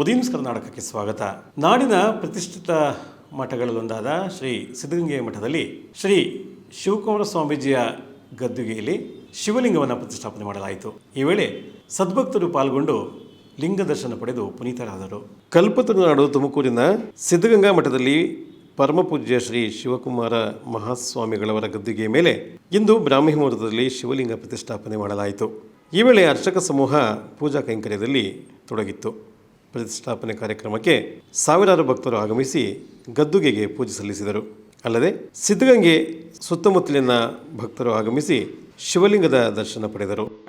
ಉದೀನ್ಸ್ ಕರ್ನಾಟಕಕ್ಕೆ ಸ್ವಾಗತ. ನಾಡಿನ ಪ್ರತಿಷ್ಠಿತ ಮಠಗಳಲ್ಲೊಂದಾದ ಶ್ರೀ ಸಿದ್ಧಗಂಗೆಯ ಮಠದಲ್ಲಿ ಶ್ರೀ ಶಿವಕುಮಾರ ಸ್ವಾಮೀಜಿಯ ಗದ್ದುಗೆಯಲ್ಲಿ ಶಿವಲಿಂಗವನ್ನು ಪ್ರತಿಷ್ಠಾಪನೆ ಮಾಡಲಾಯಿತು. ಈ ವೇಳೆ ಸದ್ಭಕ್ತರು ಪಾಲ್ಗೊಂಡು ಲಿಂಗ ದರ್ಶನ ಪಡೆದು ಪುನೀತರಾದರು. ಕಲ್ಪತರುನಾಡು ತುಮಕೂರಿನ ಸಿದ್ಧಗಂಗಾ ಮಠದಲ್ಲಿ ಪರಮಪೂಜ್ಯ ಶ್ರೀ ಶಿವಕುಮಾರ ಮಹಾಸ್ವಾಮಿಗಳವರ ಗದ್ದುಗೆಯ ಮೇಲೆ ಇಂದು ಬ್ರಾಹ್ಮಿ ಮುಹೂರ್ತದಲ್ಲಿ ಶಿವಲಿಂಗ ಪ್ರತಿಷ್ಠಾಪನೆ ಮಾಡಲಾಯಿತು. ಈ ವೇಳೆ ಅರ್ಚಕ ಸಮೂಹ ಪೂಜಾ ಕೈಂಕರ್ಯದಲ್ಲಿ ತೊಡಗಿತ್ತು. ಪ್ರತಿಷ್ಠಾಪನೆ ಕಾರ್ಯಕ್ರಮಕ್ಕೆ ಸಾವಿರಾರು ಭಕ್ತರು ಆಗಮಿಸಿ ಗದ್ದುಗೆಗೆ ಪೂಜೆ ಸಲ್ಲಿಸಿದರು. ಅಲ್ಲದೆ ಸಿದ್ಧಗಂಗೆ ಸುತ್ತಮುತ್ತಲಿನ ಭಕ್ತರು ಆಗಮಿಸಿ ಶಿವಲಿಂಗದ ದರ್ಶನ ಪಡೆದರು.